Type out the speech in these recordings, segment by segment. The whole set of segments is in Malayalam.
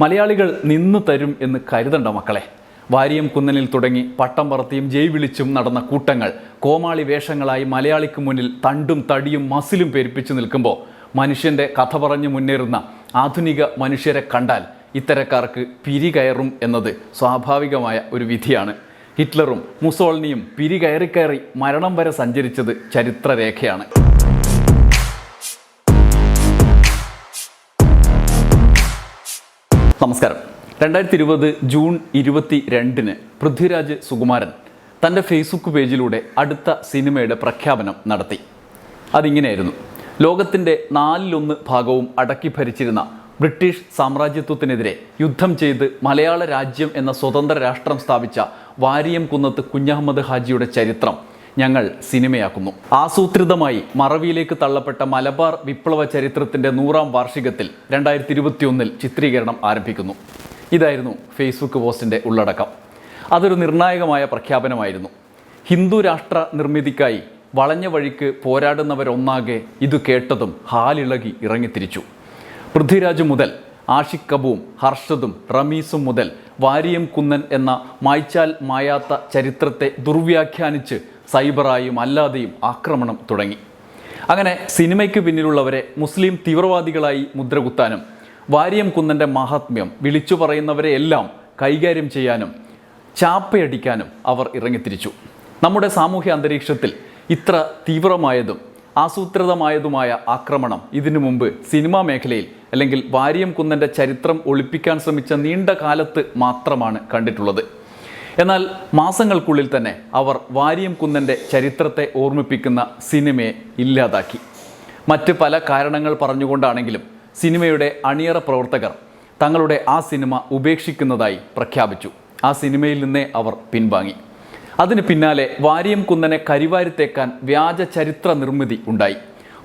മലയാളികൾ നിന്നു തരും എന്ന് കരുതണ്ട മക്കളെ. വാരിയം കുന്നനിൽ തുടങ്ങി പട്ടം പറത്തിയും ജയ് വിളിച്ചും നടന്ന കൂട്ടങ്ങൾ കോമാളി വേഷങ്ങളായി മലയാളിക്ക് മുന്നിൽ തണ്ടും തടിയും മസിലും പെരുപ്പിച്ചു നിൽക്കുമ്പോൾ മനുഷ്യന്റെ കഥ പറഞ്ഞു മുന്നേറുന്ന ആധുനിക മനുഷ്യരെ കണ്ടാൽ ഇത്തരക്കാർക്ക് പിരി കയറും എന്നത് സ്വാഭാവികമായ ഒരു വിധിയാണ്. ഹിറ്റ്ലറും മുസോളിനിയും പിരി കയറി മരണം വരെ സഞ്ചരിച്ചത് ചരിത്രരേഖയാണ്. നമസ്കാരം. രണ്ടായിരത്തി ഇരുപത് ജൂൺ ഇരുപത്തി രണ്ടിന് പൃഥ്വിരാജ് സുകുമാരൻ തന്റെ ഫേസ്ബുക്ക് പേജിലൂടെ അടുത്ത സിനിമയുടെ പ്രഖ്യാപനം നടത്തി. അതിങ്ങനെയായിരുന്നു. ലോകത്തിന്റെ നാലിലൊന്ന് ഭാഗവും അടക്കി ഭരിച്ചിരുന്ന ബ്രിട്ടീഷ് സാമ്രാജ്യത്വത്തിനെതിരെ യുദ്ധം ചെയ്ത് മലയാള രാജ്യം എന്ന സ്വതന്ത്ര രാഷ്ട്രം സ്ഥാപിച്ച വാരിയം കുന്നത്ത് കുഞ്ഞഹമ്മദ് ഹാജിയുടെ ചരിത്രം ഞങ്ങൾ സിനിമയാക്കുന്നു. ആസൂത്രിതമായി മറവിയിലേക്ക് തള്ളപ്പെട്ട മലബാർ വിപ്ലവ ചരിത്രത്തിന്റെ നൂറാം വാർഷികത്തിൽ രണ്ടായിരത്തി ഇരുപത്തിയൊന്നിൽ ചിത്രീകരണം ആരംഭിക്കുന്നു. ഇതായിരുന്നു ഫേസ്ബുക്ക് പോസ്റ്റിന്റെ ഉള്ളടക്കം. അതൊരു നിർണായകമായ പ്രഖ്യാപനമായിരുന്നു. ഹിന്ദു രാഷ്ട്ര നിർമ്മിതിക്കായി വളഞ്ഞ വഴിക്ക് പോരാടുന്നവരൊന്നാകെ ഇത് കേട്ടതും ഹാലിളകി ഇറങ്ങിത്തിരിച്ചു. പൃഥ്വിരാജ് മുതൽ ആഷിഖ് കബൂം ഹർഷദും റമീസും മുതൽ വാരിയം കുന്നൻ എന്ന മായ്ച്ചാൽ മായാത്ത ചരിത്രത്തെ ദുർവ്യാഖ്യാനിച്ച് സൈബറായും അല്ലാതെയും ആക്രമണം തുടങ്ങി. അങ്ങനെ സിനിമയ്ക്ക് പിന്നിലുള്ളവരെ മുസ്ലിം തീവ്രവാദികളായി മുദ്രകുത്താനും വാര്യം കുന്നന്റെ മഹാത്മ്യം വിളിച്ചു പറയുന്നവരെ എല്ലാം കൈകാര്യം ചെയ്യാനും ചാപ്പയടിക്കാനും അവർ ഇറങ്ങിത്തിരിച്ചു. നമ്മുടെ സാമൂഹ്യ അന്തരീക്ഷത്തിൽ ഇത്ര തീവ്രമായതും ആസൂത്രിതമായതുമായ ആക്രമണം ഇതിനു മുമ്പ് സിനിമാ മേഖലയിൽ അല്ലെങ്കിൽ വാര്യം കുന്നന്റെ ചരിത്രം ഒളിപ്പിക്കാൻ ശ്രമിച്ച നീണ്ട കാലത്ത് മാത്രമാണ് കണ്ടിട്ടുള്ളത്. എന്നാൽ മാസങ്ങൾക്കുള്ളിൽ തന്നെ അവർ വാര്യം കുന്നന്റെ ചരിത്രത്തെ ഓർമ്മിപ്പിക്കുന്ന സിനിമയെ ഇല്ലാതാക്കി. മറ്റ് പല കാരണങ്ങൾ പറഞ്ഞുകൊണ്ടാണെങ്കിലും സിനിമയുടെ അണിയറ പ്രവർത്തകർ തങ്ങളുടെ ആ സിനിമ ഉപേക്ഷിക്കുന്നതായി പ്രഖ്യാപിച്ചു. ആ സിനിമയിൽ നിന്നേ അവർ പിൻവാങ്ങി. അതിന് പിന്നാലെ വാര്യം കുന്നനെ കരിവാരിത്തേക്കാൻ വ്യാജ ചരിത്ര നിർമ്മിതി ഉണ്ടായി.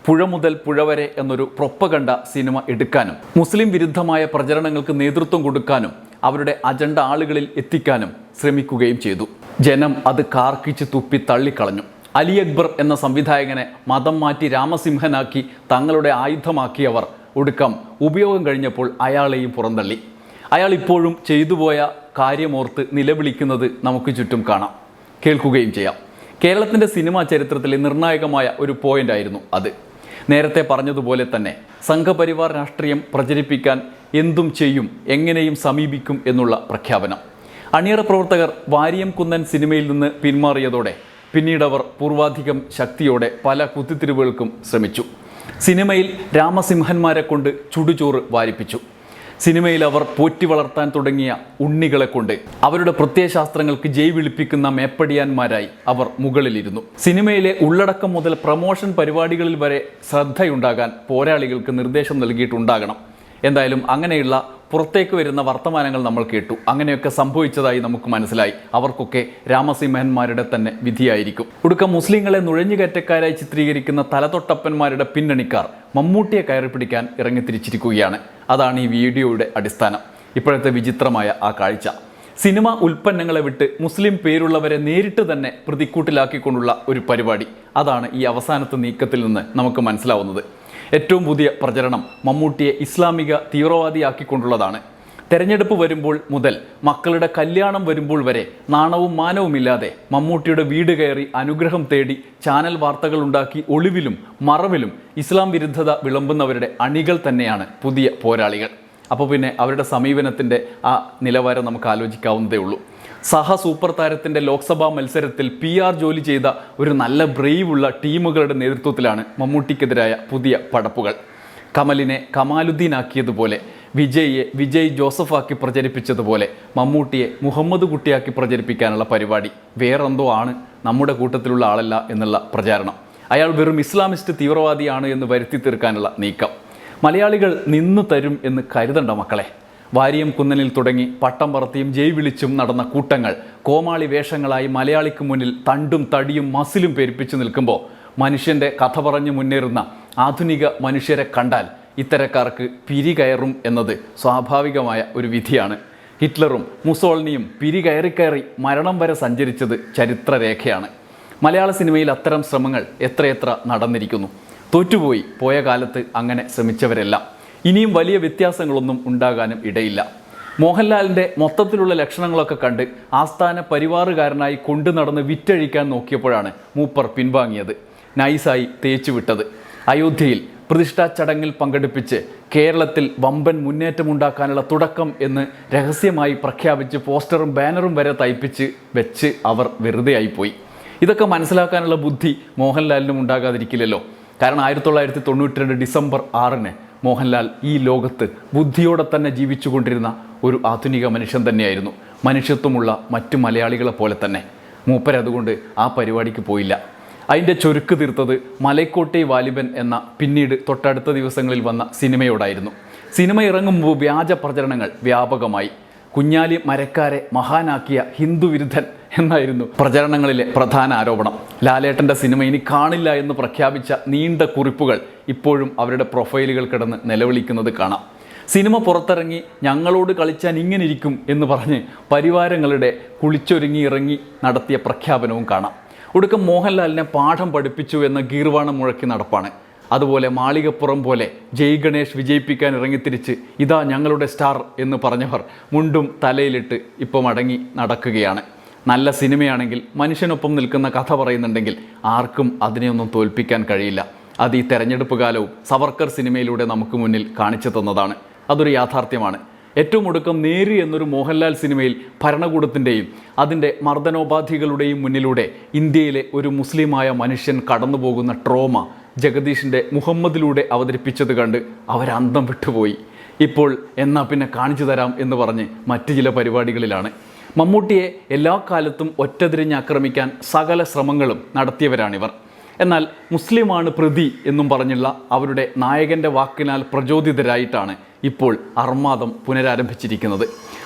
പുഴ മുതൽ പുഴ വരെ എന്നൊരു പ്രൊപ്പകണ്ട സിനിമ എടുക്കാനും മുസ്ലിം വിരുദ്ധമായ പ്രചരണങ്ങൾക്ക് നേതൃത്വം കൊടുക്കാനും അവരുടെ അജണ്ട ആളുകളിൽ എത്തിക്കാനും ശ്രമിക്കുകയും ചെയ്തു. ജനം അത് കാർക്കിച്ച് തുപ്പി തള്ളിക്കളഞ്ഞു. അലി അക്ബർ എന്ന സംവിധായകനെ മതം മാറ്റി രാമസിംഹനാക്കി തങ്ങളുടെ ആയുധമാക്കിയവർ ഒടുക്കം ഉപയോഗം കഴിഞ്ഞപ്പോൾ അയാളെയും പുറന്തള്ളി. അയാൾ ഇപ്പോഴും ചെയ്തുപോയ കാര്യമോർത്ത് നിലവിളിക്കുന്നത് നമുക്ക് ചുറ്റും കാണാം. കേൾക്കുകയും ചെയ്യാം. കേരളത്തിന്റെ സിനിമാ ചരിത്രത്തിലെ നിർണായകമായ ഒരു പോയിന്റ് ആയിരുന്നു അത്. നേരത്തെ പറഞ്ഞതുപോലെ തന്നെ സംഘപരിവാർ രാഷ്ട്രീയം പ്രചരിപ്പിക്കാൻ എന്തും ചെയ്യും എങ്ങനെയും സമീപിക്കും എന്നുള്ള പ്രഖ്യാപനം. അണിയറ പ്രവർത്തകർ വാരിയം കുന്നൻ സിനിമയിൽ നിന്ന് പിന്മാറിയതോടെ പിന്നീട് അവർ പൂർവാധികം ശക്തിയോടെ പല കുത്തിത്തിരിവുകൾക്കും ശ്രമിച്ചു. സിനിമയിൽ രാമസിംഹന്മാരെ കൊണ്ട് ചുടുചോറ് വാരിപ്പിച്ചു. സിനിമയിൽ അവർ പോറ്റി വളർത്താൻ തുടങ്ങിയ ഉണ്ണികളെ കൊണ്ട് അവരുടെ പ്രത്യയശാസ്ത്രങ്ങൾക്ക് ജയ് വിളിപ്പിക്കുന്ന മേപ്പടിയാന്മാരായി അവർ മുകളിലിരുന്നു. സിനിമയിലെ ഉള്ളടക്കം മുതൽ പ്രമോഷൻ പരിപാടികളിൽ വരെ ശ്രദ്ധയുണ്ടാകാൻ പോരാളികൾക്ക് നിർദ്ദേശം നൽകിയിട്ടുണ്ടാകണം. എന്തായാലും അങ്ങനെയുള്ള പുറത്തേക്ക് വരുന്ന വർത്തമാനങ്ങൾ നമ്മൾ കേട്ടു. അങ്ങനെയൊക്കെ സംഭവിച്ചതായി നമുക്ക് മനസ്സിലായി. അവർക്കൊക്കെ രാമസിംഹന്മാരുടെ തന്നെ വിധിയായിരിക്കും. ഒടുക്കം മുസ്ലിങ്ങളെ നുഴഞ്ഞുകയറ്റക്കാരായി ചിത്രീകരിക്കുന്ന തലതൊട്ടപ്പന്മാരുടെ പിന്നണിക്കാർ മമ്മൂട്ടിയെ കയറി പിടിക്കാൻ ഇറങ്ങിത്തിരിച്ചിരിക്കുകയാണ്. അതാണ് ഈ വീഡിയോയുടെ അടിസ്ഥാനം. ഇപ്പോഴത്തെ വിചിത്രമായ ആ കാഴ്ച. സിനിമ ഉൽപ്പന്നങ്ങളെ വിട്ട് മുസ്ലിം പേരുള്ളവരെ നേരിട്ട് തന്നെ പ്രതിക്കൂട്ടിലാക്കിക്കൊണ്ടുള്ള ഒരു പരിപാടി. അതാണ് ഈ അവസാനത്തെ നീക്കത്തിൽ നിന്ന് നമുക്ക് മനസ്സിലാവുന്നത്. ഏറ്റവും പുതിയ പ്രചരണം മമ്മൂട്ടിയെ ഇസ്ലാമിക തീവ്രവാദിയാക്കിക്കൊണ്ടുള്ളതാണ്. തെരഞ്ഞെടുപ്പ് വരുമ്പോൾ മുതൽ മക്കളുടെ കല്യാണം വരുമ്പോൾ വരെ നാണവും മാനവുമില്ലാതെ മമ്മൂട്ടിയുടെ വീട് കയറി അനുഗ്രഹം തേടി ചാനൽ വാർത്തകൾ ഉണ്ടാക്കി ഒളിവിലും മറവിലും ഇസ്ലാം വിരുദ്ധത വിളമ്പുന്നവരുടെ അണികൾ തന്നെയാണ് പുതിയ പോരാളികൾ. അപ്പോൾ പിന്നെ അവരുടെ സമീപനത്തിന്റെ ആ നിലവാരം നമുക്ക് ആലോചിക്കാവുന്നതേ ഉള്ളൂ. സഹ സൂപ്പർ താരത്തിന്റെ ലോക്സഭാ മത്സരത്തിൽ പി ആർ ജോലി ചെയ്ത ഒരു നല്ല ബ്രെയിവുള്ള ടീമുകളുടെ നേതൃത്വത്തിലാണ് മമ്മൂട്ടിക്കെതിരായ പുതിയ പടപ്പുകൾ. കമലിനെ കമാലുദ്ദീൻ ആക്കിയതുപോലെ വിജയിയെ വിജയ് ജോസഫാക്കി പ്രചരിപ്പിച്ചതുപോലെ മമ്മൂട്ടിയെ മുഹമ്മദ് കുട്ടിയാക്കി പ്രചരിപ്പിക്കാനുള്ള പരിപാടി വേറെന്തോ ആണ് നമ്മുടെ കൂട്ടത്തിലുള്ള ആളല്ല എന്നുള്ള പ്രചാരണം. അയാൾ വെറും ഇസ്ലാമിസ്റ്റ് തീവ്രവാദിയാണ് എന്ന് വരുത്തി തീർക്കാനുള്ള നീക്കം. മലയാളികൾ നിന്ന് തരും എന്ന് കരുതണ്ട മക്കളെ. വാരിയം കുന്നനിൽ തുടങ്ങി പട്ടം പറത്തിയും ജയ് വിളിച്ചും നടന്ന കൂട്ടങ്ങൾ കോമാളി വേഷങ്ങളായി മലയാളിക്ക് മുന്നിൽ തണ്ടും തടിയും മസിലും പെരുപ്പിച്ചു നിൽക്കുമ്പോൾ മനുഷ്യന്റെ കഥ പറഞ്ഞു മുന്നേറുന്ന ആധുനിക മനുഷ്യരെ കണ്ടാൽ ഇത്തരക്കാർക്ക് പിരി കയറും എന്നത് സ്വാഭാവികമായ ഒരു വിധിയാണ്. ഹിറ്റ്ലറും മുസോളിനിയും പിരി കയറി കയറി മരണം വരെ സഞ്ചരിച്ചത് ചരിത്രരേഖയാണ്. മലയാള സിനിമയിൽ അത്തരം ശ്രമങ്ങൾ എത്രയെത്ര നടന്നിരിക്കുന്നു. തോറ്റുപോയി പോയ കാലത്ത് അങ്ങനെ ശ്രമിച്ചവരെല്ലാം. ഇനിയും വലിയ വ്യത്യാസങ്ങളൊന്നും ഉണ്ടാകാനും ഇടയില്ല. മോഹൻലാലിന്റെ മൊത്തത്തിലുള്ള ലക്ഷണങ്ങളൊക്കെ കണ്ട് ആസ്ഥാന പരിവാറുകാരനായി കൊണ്ടു നടന്ന് വിറ്റഴിക്കാൻ നോക്കിയപ്പോഴാണ് മൂപ്പർ പിൻവാങ്ങിയത്. നൈസായി തേച്ചു വിട്ടത്. അയോധ്യയിൽ പ്രതിഷ്ഠാ ചടങ്ങിൽ പങ്കെടുപ്പിച്ച് കേരളത്തിൽ വമ്പൻ മുന്നേറ്റമുണ്ടാക്കാനുള്ള തുടക്കം എന്ന് രഹസ്യമായി പ്രഖ്യാപിച്ച് പോസ്റ്ററും ബാനറും വരെ തയ്പ്പിച്ച് വെച്ച് അവർ വെറുതെ ആയിപ്പോയി ഇതൊക്കെ മനസ്സിലാക്കാനുള്ള ബുദ്ധി മോഹൻലാലിനും ഉണ്ടാകാതിരിക്കില്ലല്ലോ. കാരണം ആയിരത്തി തൊള്ളായിരത്തി തൊണ്ണൂറ്റി രണ്ട് ഡിസംബർ ആറിന് മോഹൻലാൽ ഈ ലോകത്ത് ബുദ്ധിയോടെ തന്നെ ജീവിച്ചുകൊണ്ടിരുന്ന ഒരു ആധുനിക മനുഷ്യൻ തന്നെയായിരുന്നു. മനുഷ്യത്വമുള്ള മറ്റു മലയാളികളെ പോലെ തന്നെ. മൂപ്പരതുകൊണ്ട് ആ പരിപാടിക്ക് പോയില്ല. അതിന്റെ ചുരുക്ക് തീർത്തത് മലക്കോട്ടെ വാലിബൻ എന്ന പിന്നീട് തൊട്ടടുത്ത ദിവസങ്ങളിൽ വന്ന സിനിമയോടായിരുന്നു. സിനിമ ഇറങ്ങുമ്പോൾ വ്യാജ പ്രചരണങ്ങൾ വ്യാപകമായി. കുഞ്ഞാലി മരക്കാരെ മഹാനാക്കിയ ഹിന്ദു വിരുദ്ധൻ എന്നായിരുന്നു പ്രചരണങ്ങളിലെ പ്രധാന ആരോപണം. ലാലേട്ടന്റെ സിനിമ ഇനി കാണില്ല എന്ന് പ്രഖ്യാപിച്ച നീണ്ട കുറിപ്പുകൾ ഇപ്പോഴും അവരുടെ പ്രൊഫൈലുകൾ കിടന്ന് നിലവിളിക്കുന്നത് കാണാം. സിനിമ പുറത്തിറങ്ങി ഞങ്ങളോട് കളിച്ചാൻ ഇങ്ങനെ ഇരിക്കും എന്ന് പറഞ്ഞ് പരിവാരങ്ങളുടെ കുളിച്ചൊരുങ്ങി ഇറങ്ങി നടത്തിയ പ്രഖ്യാപനവും കാണാം. ഒടുക്കം മോഹൻലാലിനെ പാഠം പഠിപ്പിച്ചു എന്ന ഗീർവാണം മുഴക്കി നടപ്പാണ്. അതുപോലെ മാളികപ്പുറം പോലെ ജയ് ഗണേഷ് വിജയിപ്പിക്കാൻ ഇറങ്ങിത്തിരിച്ച് ഇതാ ഞങ്ങളുടെ സ്റ്റാർ എന്ന് പറഞ്ഞവർ മുണ്ടും തലയിലിട്ട് ഇപ്പോൾ മടങ്ങി നടക്കുകയാണ്. നല്ല സിനിമയാണെങ്കിൽ മനുഷ്യനൊപ്പം നിൽക്കുന്ന കഥ പറയുന്നുണ്ടെങ്കിൽ ആർക്കും അതിനെയൊന്നും തോൽപ്പിക്കാൻ കഴിയില്ല. അത് ഈ തെരഞ്ഞെടുപ്പ് കാലവും സവർക്കർ സിനിമയിലൂടെ നമുക്ക് മുന്നിൽ കാണിച്ചു തന്നതാണ്. അതൊരു യാഥാർത്ഥ്യമാണ്. ഏറ്റവും ഒടുക്കം നേരി എന്നൊരു മോഹൻലാൽ സിനിമയിൽ ഭരണകൂടത്തിന്റെയും അതിന്റെ മർദ്ദനോപാധികളുടെയും മുന്നിലൂടെ ഇന്ത്യയിലെ ഒരു മുസ്ലിമായ മനുഷ്യൻ കടന്നുപോകുന്ന ട്രോമ ജഗദീഷിന്റെ മുഹമ്മദിലൂടെ അവതരിപ്പിച്ചത് കണ്ട് അവരന്തം വിട്ടുപോയി. ഇപ്പോൾ എന്നാ പിന്നെ കാണിച്ചു തരാം എന്ന് പറഞ്ഞ് മറ്റു ചില പരിപാടികളിലാണ്. മമ്മൂട്ടിയെ എല്ലാ കാലത്തും ഒറ്റതിരിഞ്ഞ് ആക്രമിക്കാൻ സകല ശ്രമങ്ങളും നടത്തിയവരാണിവർ. എന്നാൽ മുസ്ലിമാണ് പ്രതി എന്നും പറഞ്ഞുള്ള അവരുടെ നായകന്റെ വാക്കിനാൽ പ്രചോദിതരായിട്ടാണ് ഇപ്പോൾ അർമാദം പുനരാരംഭിച്ചിരിക്കുന്നത്.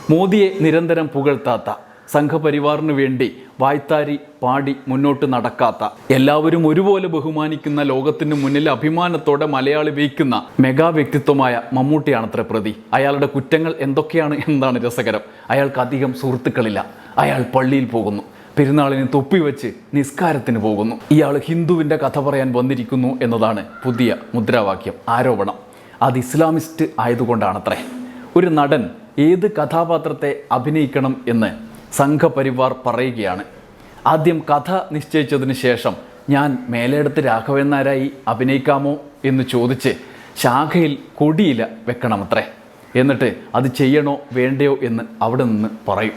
മോദിയെ നിരന്തരം പുകഴ്ത്താത്ത സംഘപരിവാറിന് വേണ്ടി വായ്ത്താരി പാടി മുന്നോട്ട് നടക്കാത്ത എല്ലാവരും ഒരുപോലെ ബഹുമാനിക്കുന്ന ലോകത്തിന് മുന്നിൽ അഭിമാനത്തോടെ മലയാളി വയ്ക്കുന്ന മെഗാ വ്യക്തിത്വമായ മമ്മൂട്ടിയാണ് അത്ര പ്രതി. അയാളുടെ കുറ്റങ്ങൾ എന്തൊക്കെയാണ് എന്നാണ് രസകരം. അയാൾക്ക് അധികം സുഹൃത്തുക്കളില്ല. അയാൾ പള്ളിയിൽ പോകുന്നു. പെരുന്നാളിന് തൊപ്പി വെച്ച് നിസ്കാരത്തിന് പോകുന്നു. ഇയാൾ ഹിന്ദുവിന്റെ കഥ പറയാൻ വന്നിരിക്കുന്നു എന്നതാണ് പുതിയ മുദ്രാവാക്യം ആരോപണം. അത് ഇസ്ലാമിസ്റ്റ് ആയതുകൊണ്ടാണത്രേ. ഒരു നടൻ ഏത് കഥാപാത്രത്തെ അഭിനയിക്കണം എന്ന് സംഘപരിവാർ പറയുകയാണ്. ആദ്യം കഥ നിശ്ചയിച്ചതിന് ശേഷം ഞാൻ മേലെടുത്ത് രാഘവൻ അഭിനയിക്കാമോ എന്ന് ചോദിച്ച് ശാഖയിൽ കൊടിയില വെക്കണമത്രേ. എന്നിട്ട് അത് ചെയ്യണോ വേണ്ടയോ എന്ന് അവിടെ നിന്ന് പറയും.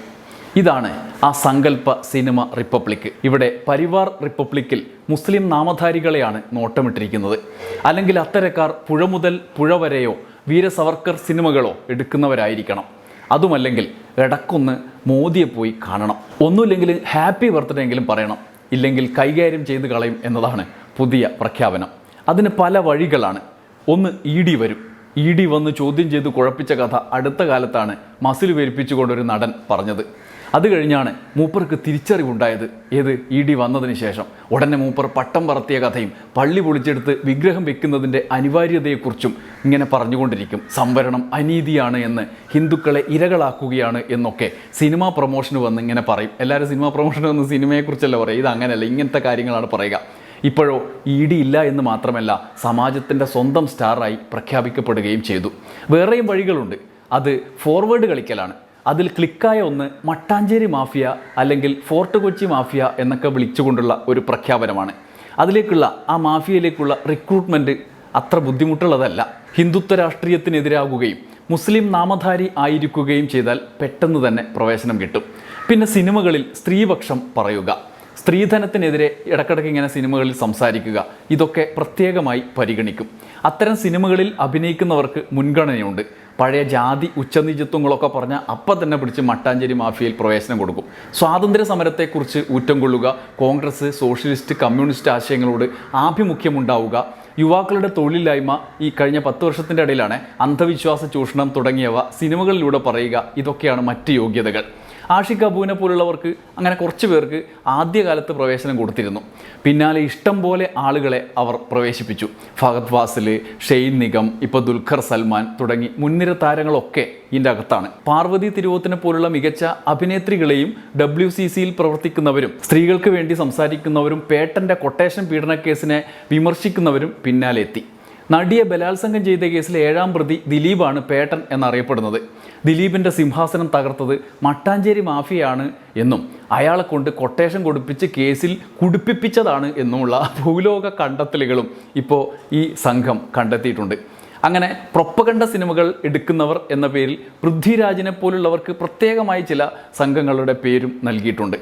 ഇതാണ് ആ സങ്കല്പ സിനിമ റിപ്പബ്ലിക്. ഇവിടെ പരിവാർ റിപ്പബ്ലിക്കിൽ മുസ്ലിം നാമധാരികളെയാണ് നോട്ടമിട്ടിരിക്കുന്നത്. അല്ലെങ്കിൽ അത്തരക്കാർ പുഴ മുതൽ പുഴ വരെയോ വീരസവർക്കർ സിനിമകളോ എടുക്കുന്നവരായിരിക്കണം. അതുമല്ലെങ്കിൽ ഇടക്കൊന്ന് മോദിയെ പോയി കാണണം. ഒന്നുമില്ലെങ്കിൽ ഹാപ്പി ബർത്ത്ഡേ എങ്കിലും പറയണം. ഇല്ലെങ്കിൽ കൈകാര്യം ചെയ്ത് കളയും എന്നതാണ് പുതിയ പ്രഖ്യാപനം. അതിന് പല വഴികളാണ്. ഒന്ന് ഇ ഡി വരും. ഇ ഡി വന്ന് ചോദ്യം ചെയ്ത് കുഴപ്പിച്ച കഥ അടുത്ത കാലത്താണ് മസിൽ പെരുപ്പിച്ചുകൊണ്ടൊരു നടൻ പറഞ്ഞത്. അത് കഴിഞ്ഞാണ് മൂപ്പർക്ക് തിരിച്ചറിവുണ്ടായത്. ഏത്? ഇ ഡി വന്നതിന് ശേഷം. ഉടനെ മൂപ്പർ പട്ടം പറത്തിയ കഥയും പള്ളി പൊളിച്ചെടുത്ത് വിഗ്രഹം വെക്കുന്നതിന്റെ അനിവാര്യതയെക്കുറിച്ചും ഇങ്ങനെ പറഞ്ഞുകൊണ്ടിരിക്കും. സംവരണം അനീതിയാണ് എന്ന് ഹിന്ദുക്കളെ ഇരകളാക്കുകയാണ് എന്നൊക്കെ സിനിമാ പ്രൊമോഷന് വന്ന് ഇങ്ങനെ പറയും. എല്ലാവരും സിനിമാ പ്രൊമോഷന് വന്ന് സിനിമയെക്കുറിച്ചല്ല പറയുക? ഇത് അങ്ങനെയല്ല ഇങ്ങനത്തെ കാര്യങ്ങളാണ് പറയുക. ഇപ്പോഴോ ഇ ഡി ഇല്ല എന്ന് മാത്രമല്ല സമാജത്തിന്റെ സ്വന്തം സ്റ്റാറായി പ്രഖ്യാപിക്കപ്പെടുകയും ചെയ്തു. വേറെയും വഴികളുണ്ട്. അത് ഫോർവേഡ് കളിക്കലാണ്. അതിൽ ക്ലിക്കായ ഒന്ന് മട്ടാഞ്ചേരി മാഫിയ അല്ലെങ്കിൽ ഫോർട്ട് കൊച്ചി മാഫിയ എന്നൊക്കെ വിളിച്ചുകൊണ്ടുള്ള ഒരു പ്രഖ്യാപനമാണ്. അതിലേക്കുള്ള ആ മാഫിയയിലേക്കുള്ള റിക്രൂട്ട്മെന്റ് അത്ര ബുദ്ധിമുട്ടുള്ളതല്ല. ഹിന്ദുത്വ രാഷ്ട്രീയത്തിനെതിരാകുകയും മുസ്ലിം നാമധാരി ആയിരിക്കുകയും ചെയ്താൽ പെട്ടെന്ന് തന്നെ പ്രവേശനം കിട്ടും. പിന്നെ സിനിമകളിൽ സ്ത്രീപക്ഷം പറയുക. സ്ത്രീധനത്തിനെതിരെ ഇടക്കിടയ്ക്ക് ഇങ്ങനെ സിനിമകളിൽ സംസാരിക്കുക. ഇതൊക്കെ പ്രത്യേകമായി പരിഗണിക്കും. അത്തരം സിനിമകളിൽ അഭിനയിക്കുന്നവർക്ക് മുൻഗണനയുണ്ട്. പഴയ ജാതി ഉച്ചനീചത്വങ്ങളൊക്കെ പറഞ്ഞാൽ അപ്പം തന്നെ പിടിച്ച് മട്ടാഞ്ചേരി മാഫിയയിൽ പ്രവേശനം കൊടുക്കും. സ്വാതന്ത്ര്യ സമരത്തെക്കുറിച്ച് ഊറ്റം കൊള്ളുക കോൺഗ്രസ് സോഷ്യലിസ്റ്റ് കമ്മ്യൂണിസ്റ്റ് ആശയങ്ങളോട് ആഭിമുഖ്യമുണ്ടാവുക യുവാക്കളുടെ തൊഴിലില്ലായ്മ ഈ കഴിഞ്ഞ പത്ത് വർഷത്തിന്റെ ഇടയിലാണ് അന്ധവിശ്വാസ ചൂഷണം തുടങ്ങിയവ സിനിമകളിലൂടെ പറയുക ഇതൊക്കെയാണ് മറ്റ് യോഗ്യതകൾ. ആഷിഖ് അബുവിനെ പോലുള്ളവർക്ക് അങ്ങനെ കുറച്ച് പേർക്ക് ആദ്യകാലത്ത് പ്രവേശനം കൊടുത്തിരുന്നു. പിന്നാലെ ഇഷ്ടം പോലെ ആളുകളെ അവർ പ്രവേശിപ്പിച്ചു. ഫഹദ് ഫാസിൽ ഷെയ്ൻ നിഗം ഇപ്പോൾ ദുൽഖർ സൽമാൻ തുടങ്ങി മുൻനിര താരങ്ങളൊക്കെ ഇതിന്റെ അകത്താണ്. പാർവതി തിരുവോത്തിനെ പോലുള്ള മികച്ച അഭിനേത്രികളെയും ഡബ്ല്യു സി സിയിൽ പ്രവർത്തിക്കുന്നവരും സ്ത്രീകൾക്ക് വേണ്ടി സംസാരിക്കുന്നവരും പേട്ടന്റെ കൊട്ടേഷൻ പീഡന കേസിനെ വിമർശിക്കുന്നവരും പിന്നാലെ എത്തി നടിയെ ബലാത്സംഗം ചെയ്ത കേസിലെ ഏഴാം പ്രതി ദിലീപാണ് പേട്ടൻ എന്നറിയപ്പെടുന്നത്. ദിലീപിന്റെ സിംഹാസനം തകർത്തത് മട്ടാഞ്ചേരി മാഫിയാണ് എന്നും അയാളെ കൊണ്ട് കൊട്ടേഷൻ കൊടുപ്പിച്ച് കേസിൽ കുടിപ്പിപ്പിച്ചതാണ് എന്നുമുള്ള ഭൂലോക കണ്ടെത്തലുകളും ഇപ്പോൾ ഈ സംഘം കണ്ടെത്തിയിട്ടുണ്ട്. അങ്ങനെ പ്രൊപ്പകണ്ട സിനിമകൾ എടുക്കുന്നവർ എന്ന പേരിൽ പൃഥ്വിരാജിനെ പോലുള്ളവർക്ക് പ്രത്യേകമായി ചില സംഘങ്ങളുടെ പേരും നൽകിയിട്ടുണ്ട്.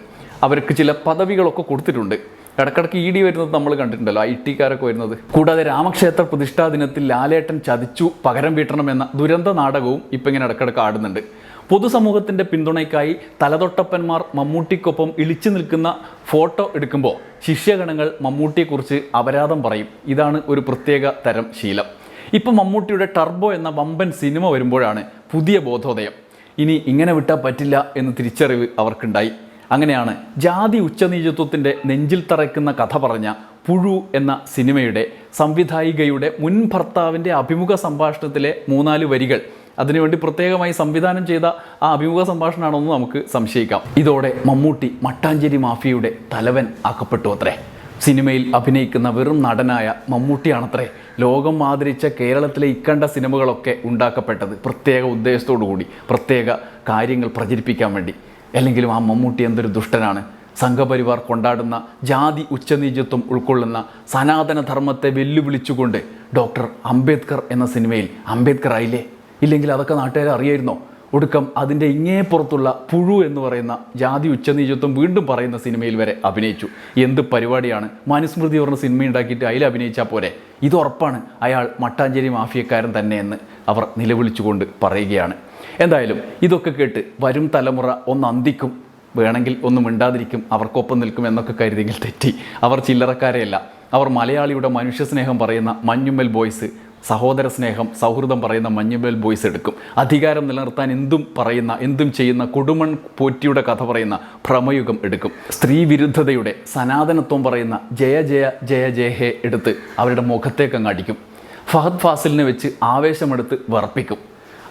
അവർക്ക് ചില പദവികളൊക്കെ കൊടുത്തിട്ടുണ്ട്. ഇടക്കിടക്ക് ഇ ഡി വരുന്നത് നമ്മൾ കണ്ടിട്ടുണ്ടല്ലോ ഐ ടിക്കാരൊക്കെ വരുന്നത്. കൂടാതെ രാമക്ഷേത്ര പ്രതിഷ്ഠാ ദിനത്തിൽ ലാലേട്ടൻ ചതിച്ചു പകരം വീട്ടണമെന്ന ദുരന്ത നാടകവും ഇപ്പം ഇങ്ങനെ ഇടക്കിടക്ക് ആടുന്നുണ്ട്. പൊതുസമൂഹത്തിന്റെ പിന്തുണയ്ക്കായി തലതൊട്ടപ്പന്മാർ മമ്മൂട്ടിക്കൊപ്പം ഇളിച്ചു നിൽക്കുന്ന ഫോട്ടോ എടുക്കുമ്പോൾ ശിഷ്യഗണങ്ങൾ മമ്മൂട്ടിയെക്കുറിച്ച് അപരാധം പറയും. ഇതാണ് ഒരു പ്രത്യേക തരം ശീലം. ഇപ്പം മമ്മൂട്ടിയുടെ ടർബോ എന്ന വമ്പൻ സിനിമ വരുമ്പോഴാണ് പുതിയ ബോധോദയം. ഇനി ഇങ്ങനെ വിട്ടാൽ പറ്റില്ല എന്ന് തിരിച്ചറിവ് അവർക്കുണ്ടായി. അങ്ങനെയാണ് ജാതി ഉച്ചനീചത്വത്തിന്റെ നെഞ്ചിൽ തറയ്ക്കുന്ന കഥ പറഞ്ഞ പുഴു എന്ന സിനിമയുടെ സംവിധായികയുടെ മുൻ ഭർത്താവിന്റെ അഭിമുഖ സംഭാഷണത്തിലെ മൂന്നാൽ വരികൾ. അതിനുവേണ്ടി പ്രത്യേകമായി സംവിധാനം ചെയ്ത ആ അഭിമുഖ സംഭാഷണമാണെന്ന് നമുക്ക് സംശയിക്കാം. ഇതോടെ മമ്മൂട്ടി മട്ടാഞ്ചേരി മാഫിയയുടെ തലവൻ ആക്കപ്പെട്ടു അത്രേ. സിനിമയിൽ അഭിനയിക്കുന്ന വെറും നടനായ മമ്മൂട്ടിയാണത്രേ ലോകം ആദരിച്ച കേരളത്തിലെ ഇക്കണ്ട സിനിമകളൊക്കെ ഉണ്ടാക്കപ്പെട്ടത്. പ്രത്യേക ഉദ്ദേശത്തോടു കൂടി പ്രത്യേക കാര്യങ്ങൾ പ്രചരിപ്പിക്കാൻ വേണ്ടി. അല്ലെങ്കിലും ആ മമ്മൂട്ടി എന്തൊരു ദുഷ്ടനാണ്. സംഘപരിവാർ കൊണ്ടാടുന്ന ജാതി ഉച്ചനീചത്വം ഉൾക്കൊള്ളുന്ന സനാതനധർമ്മത്തെ വെല്ലുവിളിച്ചുകൊണ്ട് ഡോക്ടർ അംബേദ്കർ എന്ന സിനിമയിൽ അംബേദ്കർ ആയില്ലേ? ഇല്ലെങ്കിൽ അതൊക്കെ നാട്ടുകാർ അറിയായിരുന്നോ? ഒടുക്കം അതിന്റെ ഇങ്ങേ പുറത്തുള്ള പുഴു എന്ന് പറയുന്ന ജാതി ഉച്ചനീചത്വം വീണ്ടും പറയുന്ന സിനിമയിൽ വരെ അഭിനയിച്ചു. എന്ത് പരിപാടിയാണ്? മനുസ്മൃതി പറഞ്ഞ സിനിമ ഉണ്ടാക്കിയിട്ട് അതിൽ അഭിനയിച്ചാൽ പോരെ? ഇത് ഉറപ്പാണ്. അയാൾ മട്ടാഞ്ചേരി മാഫിയക്കാരൻ തന്നെയെന്ന്. അവർ നിലവിളിച്ചുകൊണ്ട് പറയുകയാണ്. എന്തായാലും ഇതൊക്കെ കേട്ട് വരും തലമുറ ഒന്ന് അന്തിക്കും. വേണമെങ്കിൽ ഒന്നും മിണ്ടാതിരിക്കും. അവർക്കൊപ്പം നിൽക്കും എന്നൊക്കെ കരുതിയെങ്കിൽ തെറ്റി. അവർ ചില്ലറക്കാരെയല്ല. അവർ മലയാളിയുടെ മനുഷ്യസ്നേഹം പറയുന്ന മഞ്ഞുമ്മൽ ബോയ്സ് സഹോദര സ്നേഹം സൗഹൃദം പറയുന്ന മഞ്ഞുമ്മൽ ബോയ്സ് എടുക്കും. അധികാരം നിലനിർത്താൻ എന്തും പറയുന്ന എന്തും ചെയ്യുന്ന കൊടുമൺ പോറ്റിയുടെ കഥ പറയുന്ന ഭ്രമയുഗം എടുക്കും. സ്ത്രീ വിരുദ്ധതയുടെ സനാതനത്വം പറയുന്ന ജയ ജയ ജയ ജയ ഹേ എടുത്ത് അവരുടെ മുഖത്തേക്കങ്ങ് അടിക്കും. ഫഹദ് ഫാസിലിനെ വെച്ച് ആവേശമെടുത്ത് വിറപ്പിക്കും.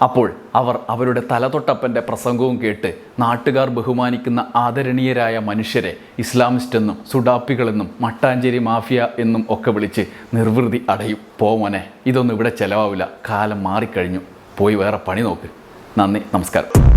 അപ്പോൾ അവർ അവരുടെ തലതൊട്ടപ്പന്റെ പ്രസംഗവും കേട്ട് നാട്ടുകാർ ബഹുമാനിക്കുന്ന ആദരണീയരായ മനുഷ്യരെ ഇസ്ലാമിസ്റ്റ് എന്നും സുഡാപ്പികളെന്നും മട്ടാഞ്ചേരി മാഫിയ എന്നും ഒക്കെ വിളിച്ച് നിർവൃതി അടയും. പോമോനെ ഇതൊന്നും ഇവിടെ ചിലവാവില്ല. കാലം മാറിക്കഴിഞ്ഞു. പോയി വേറെ പണി നോക്ക്. നന്ദി നമസ്കാരം.